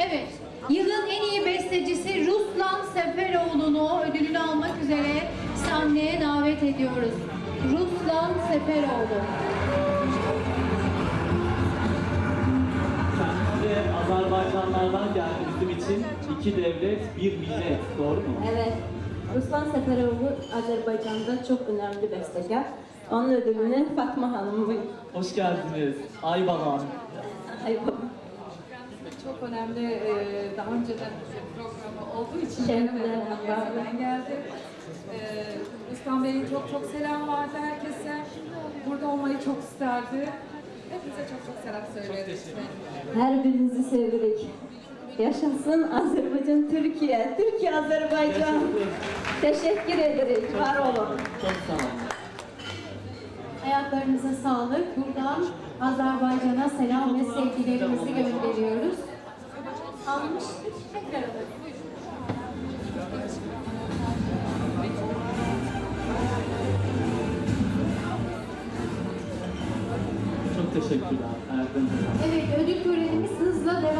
Evet, yılın en iyi bestecisi Ruslan Seferoğlu'nu ödülünü almak üzere sahneye davet ediyoruz. Ruslan Seferoğlu. Kendisi Azerbaycanlardan geldi bizim için. iki devlet, bir millet. Doğru mu? Evet. Ruslan Seferoğlu Azerbaycan'da çok önemli bestekar. Onun ödülünü Fatma Hanım Hoş geldiniz. Aybalan. Ay, Çok önemli, e, daha önceden bir programı olduğu için gelemedim. Ben geldim. E, Rüstem Bey'in çok çok selam vardı herkese. Burada olmayı çok isterdi. Hepinize çok çok selam söyleriz. Her birinizi sevirik. Yaşasın Azerbaycan, Türkiye. Türkiye, Azerbaycan. Teşekkür ederiz. Var olun. Çok sağ olun. Ayaklarınıza sağlık. Buradan Azerbaycan'a selam ve sevgilerimizi gönderiyoruz. teşekkürler. Erdem Evet ödül törenimiz hızla devam